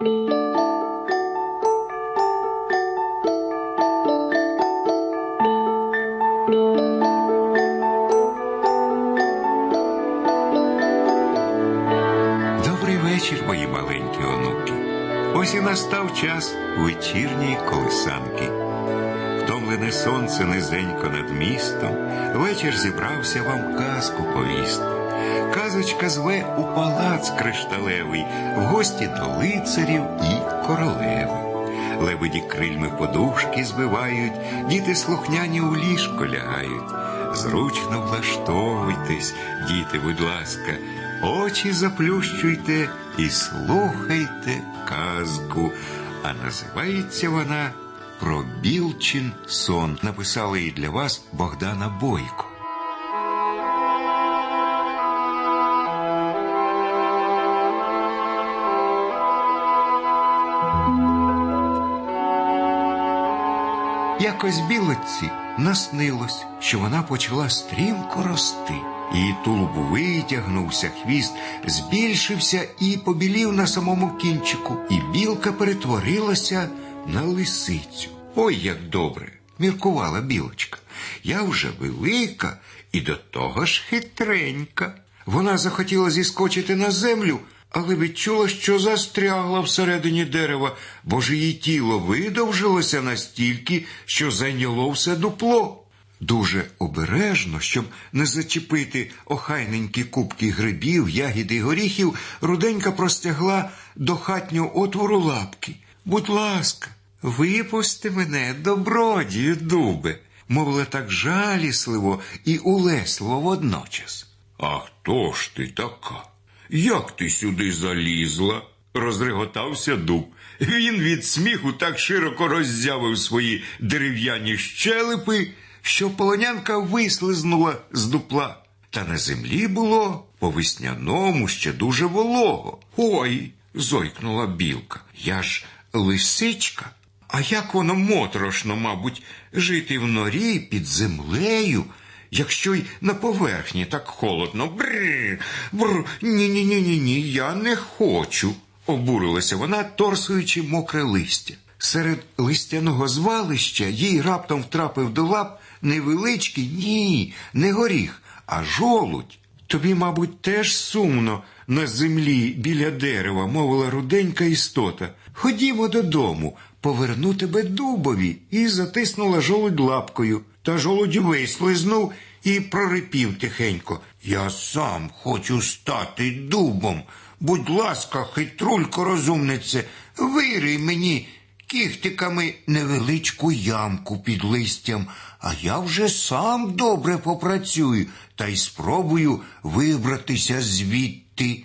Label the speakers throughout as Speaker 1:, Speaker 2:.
Speaker 1: Добрий вечір, мої маленькі онуки. Ось і настав час вечірньої колисанки. Втомлене сонце низенько над містом. Вечір зібрався вам казку повісти. Казочка зве у палац кришталевий, в гості до лицарів і королеви. Лебеді крильми подушки збивають, діти слухняні у ліжко лягають. Зручно влаштовуйтесь, діти, будь ласка, очі заплющуйте і слухайте казку. А називається вона Про Білчин сон. Написала її для вас Богдана Бойко. Якось білочці наснилось, що вона почала стрімко рости. Її тулуб витягнувся, хвіст збільшився і побілів на самому кінчику, і білка перетворилася на лисицю. Ой, як добре! міркувала білочка. Я вже велика і до того ж хитренька. Вона захотіла зіскочити на землю, але відчула, що застрягла всередині дерева, бо ж її тіло видовжилося настільки, що зайняло все дупло. Дуже обережно, щоб не зачепити охайненькі кубки грибів, ягід і горіхів, руденька простягла до хатнього отвору лапки. Будь ласка, випусти мене, добродію, дубе, мовила так жалісливо і улесливо водночас. А хто ж ти така? Як ти сюди залізла? розреготався дуб. Він від сміху так широко роззявив свої дерев'яні щелепи, що полонянка вислизнула з дупла. Та на землі було по весняному ще дуже волого. Ой, зойкнула білка. Я ж лисичка. А як воно моторошно, мабуть, жити в норі під землею, якщо й на поверхні так холодно. Бррр, бррр, ні-ні-ні-ні, я не хочу, обурилася вона, торсуючи мокре листя. Серед листяного звалища їй раптом втрапив до лап невеличкий, ні, не горіх, а жолудь. Тобі, мабуть, теж сумно на землі біля дерева, мовила руденька істота. Ходімо додому, поверну тебе дубові, і затиснула жолудь лапкою. Та жолудь вислизнув і прорипів тихенько. Я сам хочу стати дубом. Будь ласка, хитрулько розумнице, вирий мені кіхтиками невеличку ямку під листям, а я вже сам добре попрацюю та й спробую вибратися звідти.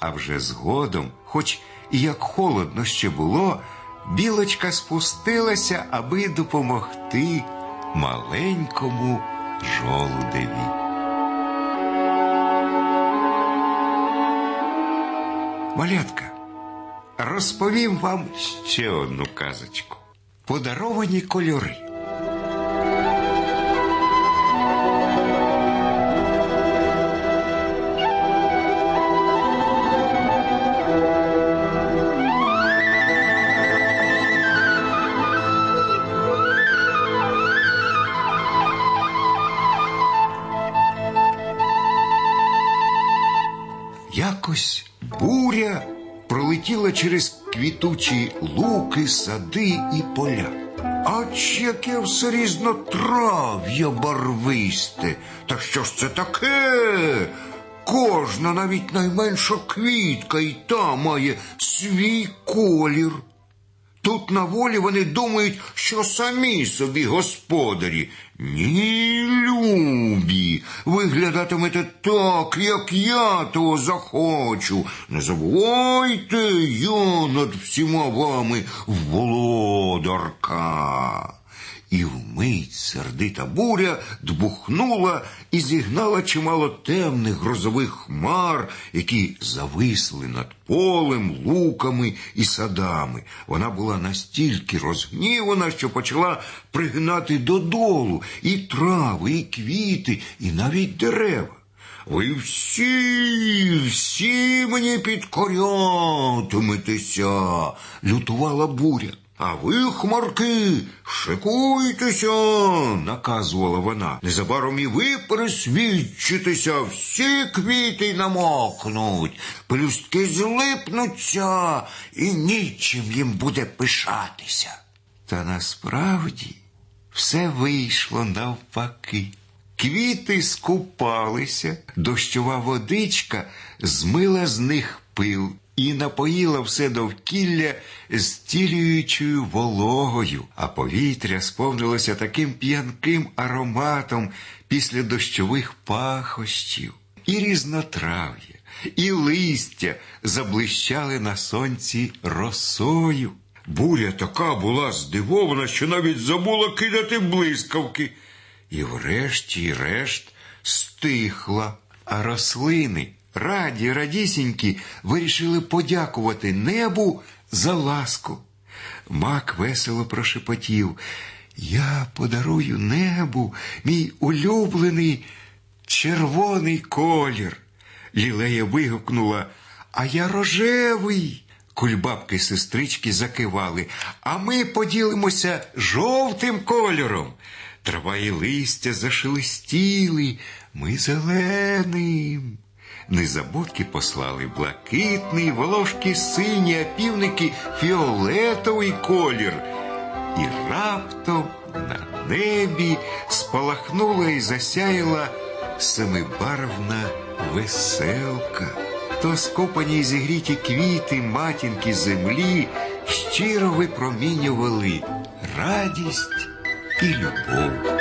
Speaker 1: А вже згодом, хоч і як холодно ще було, білочка спустилася, аби допомогти маленькому жолудеві. Малятка, розповім вам ще одну казочку. Подаровані кольори. Якось буря пролетіла через квітучі луки, сади і поля. Ач яке все різнотрав'я барвисте. Та що ж це таке? Кожна, навіть найменша квітка, і та має свій колір. Тут на волі вони думають, що самі собі господарі. Ні, любі, виглядатимете так, як я того захочу. Не забувайте, я над всіма вами володарка. І вмить сердита буря дбухнула і зігнала чимало темних грозових хмар, які зависли над полем, луками і садами. Вона була настільки розгнівана, що почала пригнати додолу і трави, і квіти, і навіть дерева. Ви всі, всі мені підкорятиметеся, лютувала буря. А ви, хмарки, шикуйтеся, наказувала вона. Незабаром і ви пересвідчитеся, всі квіти намокнуть, пелюстки злипнуться, і нічим їм буде пишатися. Та насправді все вийшло навпаки. Квіти скупалися, дощова водичка змила з них пил і напоїла все довкілля стілюючою вологою, а повітря сповнилося таким п'янким ароматом після дощових пахощів, і різнотрав'я, і листя заблищали на сонці росою. Буря така була здивована, що навіть забула кидати блискавки. І врешті-решт стихла, а рослини, раді, радісінькі, вирішили подякувати небу за ласку. Мак весело прошепотів. Я подарую небу мій улюблений червоний колір. Лілея вигукнула, а я рожевий. Кульбабки сестрички закивали, а ми поділимося жовтим кольором. Трава і листя зашелестіли, ми зеленим. Незабудки послали блакитний, волошки сині, а півники фіолетовий колір. І раптом на небі спалахнула і засяяла семибарвна веселка. То скопані і зігріті квіти матінки землі щиро випромінювали радість і любов.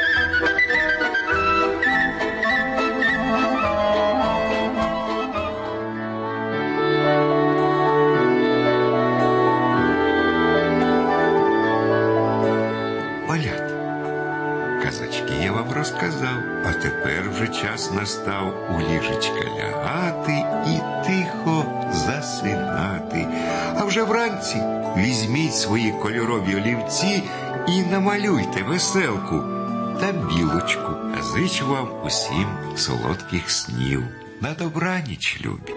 Speaker 1: Час настав у ліжечка лягати і тихо засинати. А вже вранці візьміть свої кольорові олівці і намалюйте веселку та білочку. А зичу вам усім солодких снів. На добраніч, любі.